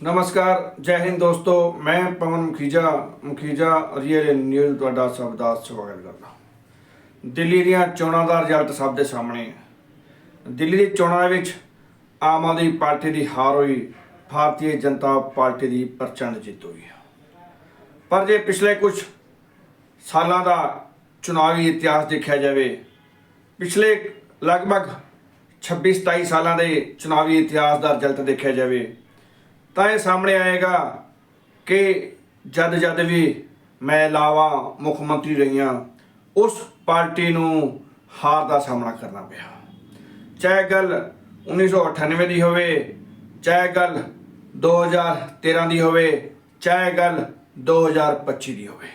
ਨਮਸਕਾਰ, ਜੈ ਹਿੰਦ ਦੋਸਤੋ, ਮੈਂ ਪਵਨ ਮੁਖੀਜਾ ਮੁਖੀਜਾ ਰੀਅਲ ਨਿਊਜ਼ ਤੁਹਾਡਾ ਸਭ ਦਾ ਸਵਾਗਤ ਕਰਦਾ ਦਿੱਲੀ ਦੀਆਂ ਚੋਣਾਂ ਦਾ ਰਿਜ਼ਲਟ ਸਭ ਦੇ ਸਾਹਮਣੇ ਹੈ। ਦਿੱਲੀ ਦੀ ਚੋਣਾਂ ਵਿੱਚ ਆਮ ਆਦਮੀ ਪਾਰਟੀ ਦੀ ਹਾਰ ਹੋਈ, ਭਾਰਤੀ ਜਨਤਾ ਪਾਰਟੀ ਦੀ ਪ੍ਰਚੰਡ ਜਿੱਤ ਹੋਈ ਪਰ ਜੇ ਪਿਛਲੇ ਕੁਝ ਸਾਲਾਂ ਦਾ ਚੁਣਾਵੀ ਇਤਿਹਾਸ ਦੇਖਿਆ ਜਾਵੇ, ਪਿਛਲੇ ਲਗਭਗ 26 27 ਸਾਲਾਂ ਦੇ ਚੁਣਾਵੀ ਇਤਿਹਾਸ ਦਾ ਰਿਜ਼ਲਟ ਦੇਖਿਆ ਜਾਵੇ ਤਾਂ ਇਹ ਸਾਹਮਣੇ ਆਏਗਾ ਕਿ ਜਦ ਜਦ ਵੀ ਮੈਂ ਮਹਿਲਾਵਾਂ ਮੁੱਖ ਮੰਤਰੀ ਰਹੀਆਂ, ਉਸ ਪਾਰਟੀ ਨੂੰ ਹਾਰ ਦਾ ਸਾਹਮਣਾ ਕਰਨਾ ਪਿਆ। ਚਾਹੇ ਗੱਲ 1998 ਦੀ ਹੋਵੇ, ਚਾਹੇ ਗੱਲ 2013 ਦੀ ਹੋਵੇ, ਚਾਹੇ ਗੱਲ 2025 ਦੀ ਹੋਵੇ।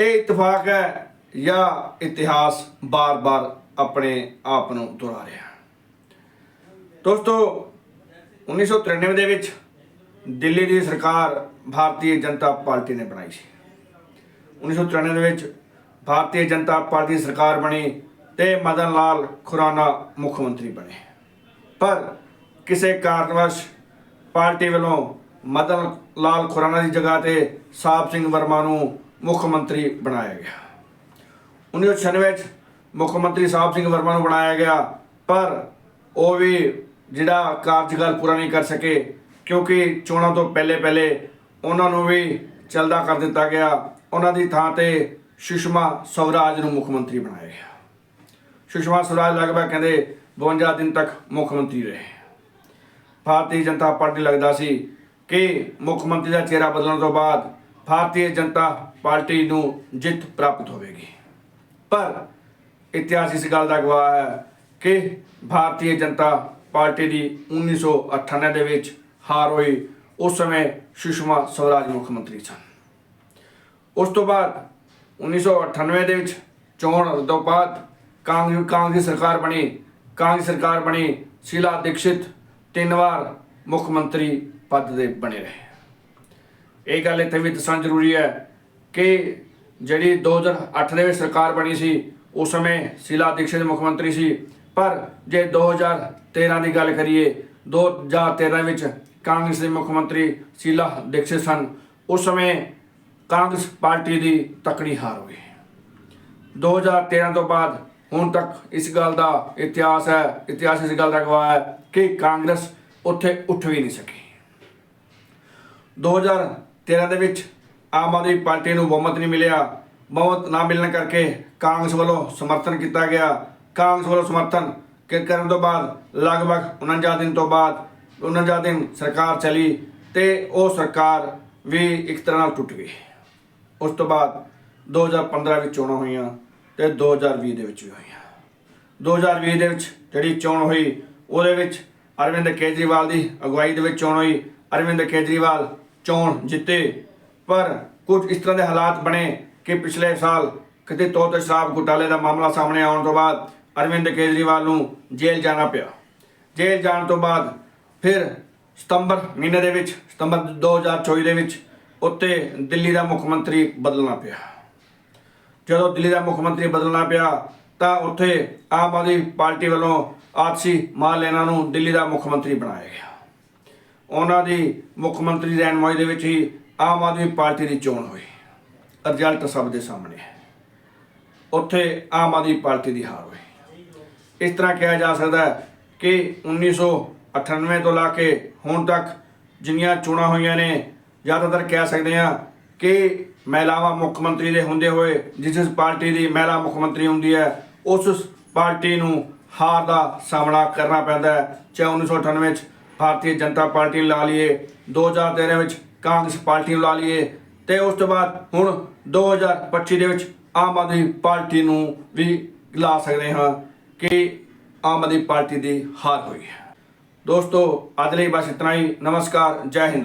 ਇਹ ਇਤਫਾਕ ਹੈ ਜਾਂ ਇਤਿਹਾਸ ਬਾਰ-ਬਾਰ ਆਪਣੇ ਆਪ ਨੂੰ ਦੁਹਰਾ ਰਿਹਾ ਦੋਸਤੋ 1993 ਦੇ ਵਿੱਚ ਦਿੱਲੀ ਦੀ ਸਰਕਾਰ ਭਾਰਤੀ ਜਨਤਾ ਪਾਰਟੀ ਨੇ ਬਣਾਈ ਸੀ। 1993 ਦੇ ਵਿੱਚ ਭਾਰਤੀ ਜਨਤਾ ਪਾਰਟੀ ਦੀ ਸਰਕਾਰ ਬਣੀ ਤੇ ਮਦਨ ਲਾਲ ਖੁਰਾਨਾ ਮੁੱਖ ਮੰਤਰੀ ਬਣੇ। ਪਰ ਕਿਸੇ ਕਾਰਨਵਸ਼ ਪਾਰਟੀ ਵੱਲੋਂ ਮਦਨ ਲਾਲ ਖੁਰਾਨਾ ਦੀ ਜਗ੍ਹਾ ਤੇ ਸਾਹਿਬ ਸਿੰਘ ਵਰਮਾ ਨੂੰ ਮੁੱਖ ਮੰਤਰੀ ਬਣਾਇਆ ਗਿਆ। 1996 ਵਿੱਚ ਮੁੱਖ ਮੰਤਰੀ ਸਾਹਿਬ ਸਿੰਘ ਵਰਮਾ ਨੂੰ ਬਣਾਇਆ ਗਿਆ, ਪਰ ਉਹ ਵੀ ਜਿਹੜਾ ਕਾਰਜਕਾਲ ਪੂਰਾ ਨਹੀਂ ਕਰ ਸਕੇ ਕਿਉਂਕਿ ਚੋਣਾਂ ਤੋਂ ਪਹਿਲੇ ਪਹਿਲੇ ਉਹਨਾਂ ਨੂੰ ਵੀ ਚਲਦਾ ਕਰ ਦਿੱਤਾ ਗਿਆ। ਉਹਨਾਂ ਦੀ ਥਾਂ ਤੇ ਸੁਸ਼ਮਾ ਸਵਰਾਜ ਨੂੰ ਮੁੱਖ ਮੰਤਰੀ ਬਣਾਇਆ ਗਿਆ। ਸੁਸ਼ਮਾ ਸਵਰਾਜ ਲਗਭਗ ਕਹਿੰਦੇ 52 ਦਿਨ ਤੱਕ ਮੁੱਖ ਮੰਤਰੀ ਰਹੇ। ਭਾਰਤੀ ਜਨਤਾ ਪਾਰਟੀ ਲੱਗਦਾ ਸੀ ਕਿ ਮੁੱਖ ਮੰਤਰੀ ਦਾ ਚਿਹਰਾ ਬਦਲਣ ਤੋਂ ਬਾਅਦ ਭਾਰਤੀ ਜਨਤਾ ਪਾਰਟੀ ਨੂੰ ਜਿੱਤ ਪ੍ਰਾਪਤ ਹੋਵੇਗੀ। ਪਰ ਇਤਿਹਾਸ ਇਸ ਗੱਲ ਦਾ ਗਵਾਹ ਹੈ ਕਿ ਭਾਰਤੀ ਜਨਤਾ ਪਾਰਟੀ ਦੀ 1998 ਦੇ ਵਿੱਚ ਹਾਰ ਹੋਈ, ਉਸ ਸਮੇਂ ਸੁਸ਼ਮਾ ਸਵਰਾਜ ਮੁੱਖ ਮੰਤਰੀ ਸਨ। ਉਸ ਤੋਂ ਬਾਅਦ 1998 ਦੇ ਵਿੱਚ ਚੋਣ ਤੋਂ ਬਾਅਦ ਕਾਂਗਰਸ ਕਾਂਗਰਸ ਸਰਕਾਰ ਬਣੀ। ਕਾਂਗਰਸ ਸਰਕਾਰ ਬਣੀ, ਸ਼ੀਲਾ ਦੀਕਸ਼ਿਤ ਤਿੰਨ ਵਾਰ ਮੁੱਖ ਮੰਤਰੀ ਪਦ ਦੇ ਬਣੇ ਰਹੇ। ਇਹ ਗੱਲ ਇੱਥੇ ਵੀ ਦੱਸਣਾ ਜ਼ਰੂਰੀ ਹੈ ਕਿ ਜਿਹੜੀ 2008 ਦੇ ਵਿੱਚ ਸਰਕਾਰ ਬਣੀ ਸੀ, ਉਸ ਸਮੇਂ ਸ਼ੀਲਾ ਦੀਕਸ਼ਿਤ ਮੁੱਖ ਮੰਤਰੀ ਸੀ। ਪਰ ਜੇ 2013 ਦੀ ਗੱਲ ਕਰੀਏ 2013 ਵਿੱਚ ਕਾਂਗਰਸ ਦੇ ਮੁੱਖ ਮੰਤਰੀ ਸ਼ੀਲਾ ਦੀਕਸ਼ਿਤ ਸਨ। ਉਸ ਸਮੇਂ ਕਾਂਗਰਸ ਪਾਰਟੀ ਦੀ ਤਕੜੀ ਹਾਰ ਹੋਈ। 2013 ਤੋਂ ਬਾਅਦ ਹੁਣ ਤੱਕ ਇਸ ਗੱਲ ਦਾ ਇਤਿਹਾਸ ਹੈ, ਇਤਿਹਾਸ ਇਸ ਗੱਲ ਦਾ ਗਵਾਹ ਹੈ ਕਿ ਕਾਂਗਰਸ ਉੱਥੇ ਉੱਠ ਵੀ ਨਹੀਂ ਸਕੀ। 2013 ਦੇ ਵਿੱਚ ਆਮ ਆਦਮੀ ਪਾਰਟੀ ਨੂੰ ਬਹੁਮਤ ਨਹੀਂ ਮਿਲਿਆ। ਬਹੁਮਤ ਨਾ ਮਿਲਣ ਕਰਕੇ ਕਾਂਗਰਸ ਵੱਲੋਂ ਸਮਰਥਨ ਕੀਤਾ ਗਿਆ। ਕਾਂਗਰਸ ਵੱਲੋਂ ਸਮਰਥਨ ਕਰਨ ਤੋਂ ਬਾਅਦ, ਲਗਭਗ 49 ਦਿਨ ਤੋਂ ਬਾਅਦ 49 ਦਿਨ ਸਰਕਾਰ ਚਲੀ ਤੇ ਉਹ ਸਰਕਾਰ ਵੀ ਇੱਕ ਤਰ੍ਹਾਂ ਨਾਲ ਟੁੱਟ ਗਈ। ਉਸ ਤੋਂ ਬਾਅਦ 2015 ਵਿੱਚ ਚੋਣਾਂ ਹੋਈਆਂ ਤੇ 2020 ਦੇ ਵਿੱਚ ਵੀ ਹੋਈਆਂ। 2020 ਦੇ ਵਿੱਚ ਜਿਹੜੀ ਚੋਣ ਹੋਈ, ਉਹਦੇ ਵਿੱਚ ਅਰਵਿੰਦ ਕੇਜਰੀਵਾਲ ਦੀ ਅਗਵਾਈ ਦੇ ਵਿੱਚ ਚੋਣ ਹੋਈ। ਅਰਵਿੰਦ ਕੇਜਰੀਵਾਲ ਚੋਣ ਜਿੱਤੇ, ਪਰ ਕੁਝ ਇਸ ਤਰ੍ਹਾਂ ਦੇ ਹਾਲਾਤ ਬਣੇ ਕਿ ਪਿਛਲੇ ਸਾਲ ਕਿਤੇ ਤੋਂ ਤੇ ਸ਼ਰਾਬ ਘੁਟਾਲੇ ਦਾ ਮਾਮਲਾ ਸਾਹਮਣੇ ਆਉਣ ਤੋਂ ਬਾਅਦ ਅਰਵਿੰਦ ਕੇਜਰੀਵਾਲ ਨੂੰ ਜੇਲ੍ਹ ਜਾਣਾ ਪਿਆ। ਜੇਲ੍ਹ ਜਾਣ ਤੋਂ ਬਾਅਦ ਫਿਰ ਸਤੰਬਰ ਮਹੀਨੇ ਦੇ ਵਿੱਚ, ਸਤੰਬਰ 2024 ਦੇ ਵਿੱਚ ਉੱਤੇ ਦਿੱਲੀ ਦਾ ਮੁੱਖ ਮੰਤਰੀ ਬਦਲਣਾ ਪਿਆ। ਜਦੋਂ ਦਿੱਲੀ ਦਾ ਮੁੱਖ ਮੰਤਰੀ ਬਦਲਣਾ ਪਿਆ, ਤਾਂ ਉੱਥੇ ਆਮ ਆਦਮੀ ਪਾਰਟੀ ਵੱਲੋਂ ਆਤਸੀ ਮਾਲੇਨਾ ਨੂੰ ਦਿੱਲੀ ਦਾ ਮੁੱਖ ਮੰਤਰੀ ਬਣਾਇਆ ਗਿਆ। ਉਹਨਾਂ ਦੀ ਮੁੱਖ ਮੰਤਰੀ ਦੀ ਰਹਿਨੁਮਾਈ ਦੇ ਵਿੱਚ ਹੀ ਆਮ ਆਦਮੀ ਪਾਰਟੀ ਦੀ ਚੋਣ ਹੋਈ। ਰਿਜ਼ਲਟ ਸਭ ਦੇ ਸਾਹਮਣੇ ਹੈ। ਉੱਥੇ ਆਮ ਆਦਮੀ ਪਾਰਟੀ ਦੀ ਹਾਰ ਹੋਈ। ਇਸ ਤਰ੍ਹਾਂ ਕਿਹਾ ਜਾ ਸਕਦਾ ਹੈ ਕਿ 1998 ਤੋਂ ਲਾ ਕੇ ਹੁਣ ਤੱਕ ਜਿੰਨੀਆਂ ਚੋਣਾਂ ਹੋਈਆਂ ਨੇ, ਜ਼ਿਆਦਾਤਰ ਕਹਿ ਸਕਦੇ ਹਾਂ ਕਿ ਮਹਿਲਾਵਾਂ ਮੁੱਖ ਮੰਤਰੀ ਦੇ ਹੁੰਦੇ ਹੋਏ, ਜਿਸ ਜਿਸ ਪਾਰਟੀ ਦੀ ਮਹਿਲਾ ਮੁੱਖ ਮੰਤਰੀ ਹੁੰਦੀ ਹੈ, ਉਸ ਉਸ ਪਾਰਟੀ ਨੂੰ ਹਾਰ ਦਾ ਸਾਹਮਣਾ ਕਰਨਾ ਪੈਂਦਾ ਹੈ। ਚਾਹੇ 1998 ਵਿੱਚ ਭਾਰਤੀ ਜਨਤਾ ਪਾਰਟੀ ਨੂੰ ਲਾ ਲਈਏ 2013 ਵਿੱਚ ਕਾਂਗਰਸ ਪਾਰਟੀ ਨੂੰ ਲਾ ਲਈਏ, ਤੇ ਉਸ ਤੋਂ ਬਾਅਦ ਹੁਣ 2025 ਦੇ ਵਿੱਚ ਆਮ ਆਦਮੀ ਪਾਰਟੀ ਨੂੰ ਵੀ ਲਾ ਸਕਦੇ ਹਾਂ ਕਿ ਆਮ ਆਦਮੀ ਪਾਰਟੀ ਦੀ ਹਾਰ ਹੋਈ ਹੈ। ਦੋਸਤੋ, ਅੱਜ ਲਈ ਬਸ ਇਤਨਾ ਹੀ। ਨਮਸਕਾਰ, ਜੈ ਹਿੰਦ।